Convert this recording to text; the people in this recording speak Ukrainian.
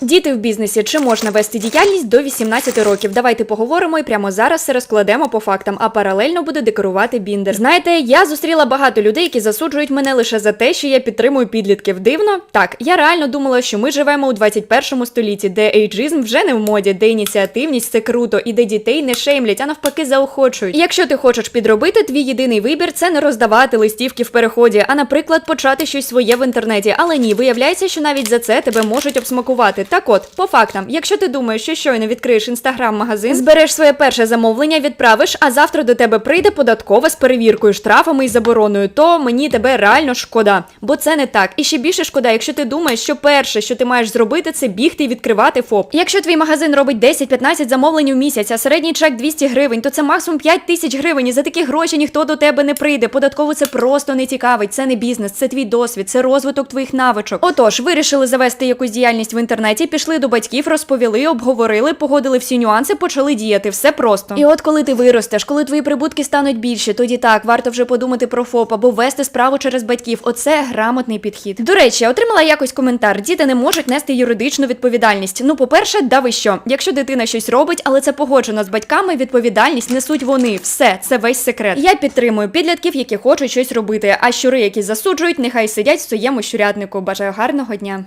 Діти в бізнесі чи можна вести діяльність до 18 років? Давайте поговоримо і прямо зараз все розкладемо по фактам, а паралельно буде декорувати біндер. Знаєте, я зустріла багато людей, які засуджують мене лише за те, що я підтримую підлітків. Дивно? Так, я реально думала, що ми живемо у 21 столітті, де ейджизм вже не в моді, де ініціативність це круто, і де дітей не шеймлять, а навпаки заохочують. І якщо ти хочеш підробити, твій єдиний вибір це не роздавати листівки в переході, а наприклад, почати щось своє в інтернеті. Але ні, виявляється, що навіть за це тебе можуть обсмакувати. Так от, по фактам, якщо ти думаєш, що щойно відкриєш інстаграм-магазин, збереш своє перше замовлення, відправиш, а завтра до тебе прийде податкова з перевіркою, штрафами і забороною, то мені тебе реально шкода. Бо це не так. І ще більше шкода, якщо ти думаєш, що перше, що ти маєш зробити, це бігти і відкривати ФОП. Якщо твій магазин робить 10-15 замовлень у місяць, а середній чек 200 гривень, то це максимум 5 тисяч гривень. І за такі гроші ніхто до тебе не прийде. Податково це просто не цікавить. Це не бізнес, це твій досвід, це розвиток твоїх навичок. Отож, вирішили завести якусь діяльність в інтернеті, пішли до батьків, розповіли, обговорили, погодили всі нюанси, почали діяти. Все просто. І от коли ти виростеш, коли твої прибутки стануть більші, тоді так варто вже подумати про ФОП або вести справу через батьків. Оце грамотний підхід. До речі, я отримала якось коментар: діти не можуть нести юридичну відповідальність. Ну, по-перше, да ви що? Якщо дитина щось робить, але це погоджено з батьками, відповідальність несуть вони. Все, це весь секрет. Я підтримую підлітків, які хочуть щось робити. А щури, які засуджують, нехай сидять в своєму щурятнику. Бажаю гарного дня.